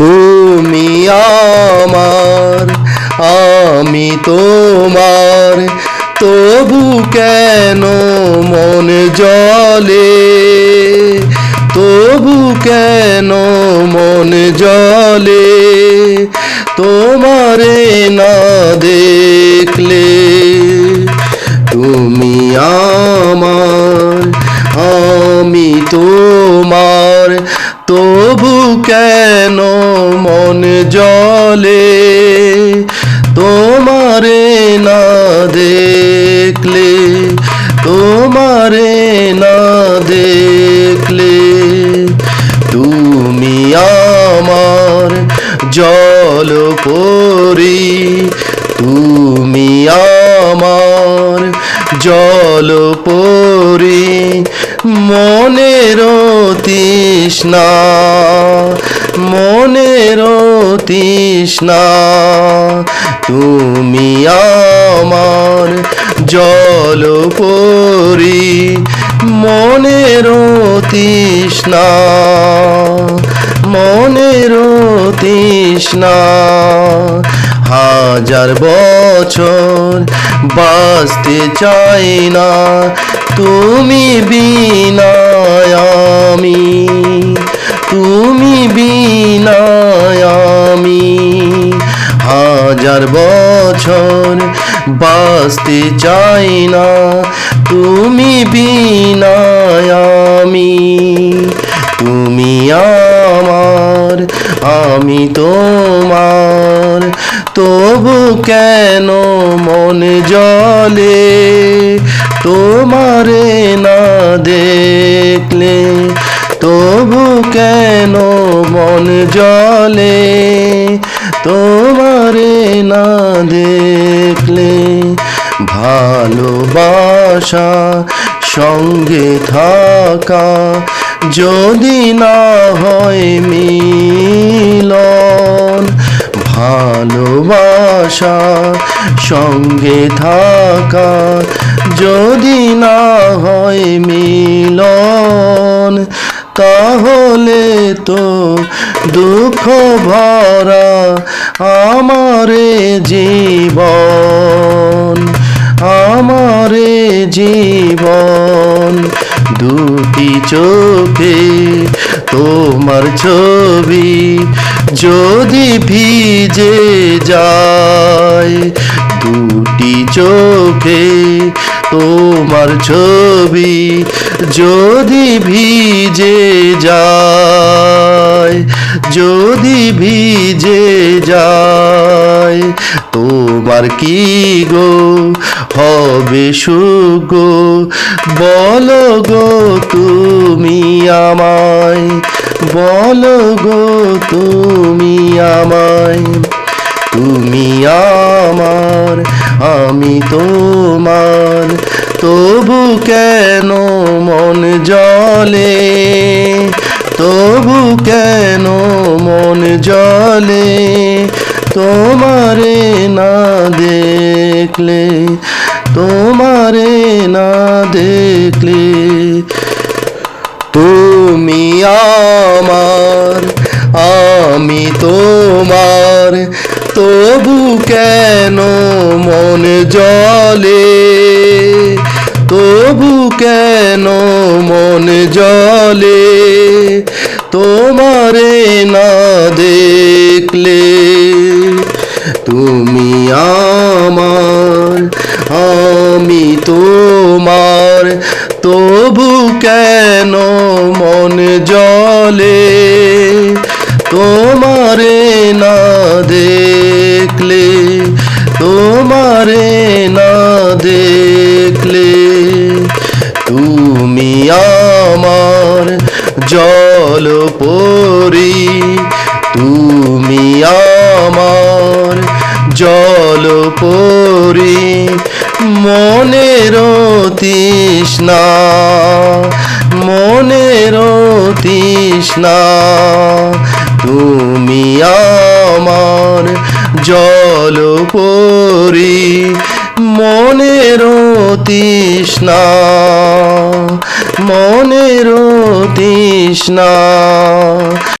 তুমি আমার, আমি তোমার। তবু কেন মন জলে? তবু কেন মন জলে? তোমারে না দেখলে তুমি আমার, আমি তোমার। তবু কেন মন জলে? তোমারে না দেখলে, তোমারে না দেখলে, তুমি আমার জল পরি, তুমি আমার জল পরি। মনের তৃষ্ণা মনের তৃষ্ণা তুমি আমার জল পরি মনের তৃষ্ণা মনের তৃষ্ণা হাজার বছর বাঁচতে চাই না। তুমি বিনায় আমি, তুমি বিনায় আমি। হাজার বছর বাঁচতে চাই না, তুমি বিনায় আমি। তুমি আমার, আমি তোমার। তবু কেন মন জলে? তোমারে না দেখলে তবু কেন মন জলে? তোমারে না দেখলে ভালোবাসা সঙ্গে থাকা যদি না হয় মিলন ভালোবাসা সঙ্গে থাকা যদি না হয় মিলন তাহলে তো দুঃখ ভরা আমারে জীবন। আমারে জীবন, দুটি চোখে তোমার ছবি যদি ভিজে যায়, দুটি চোখে তোমার ছবি যদি ভিজে যায়, যদি ভিজে যায়। তোমার কি গো? হবে সুগো বলো গো তুমি আমায়। বলো গো তুমি আমায়। তুমি আমার, আমি তোমার। তবু কেন মন জলে? তবু কেন মন জলে? তোমারে না দেখলে, তোমারে না দেখলে তুমি আমার, আমি তোমার। তবু কেন মন জলে? তবু কেন মন জলে? তোমারে তুমি আমার, আমি তোমার, তবু কেন মন জলে? তোমারে না দেখলে, তোমারে না দেখলে, তুমি আমার জল পরি পরি মনের তৃষ্ণা মনের তৃষ্ণা তুমি আমার জল পরি মনের তৃষ্ণা মনের তৃষ্ণা।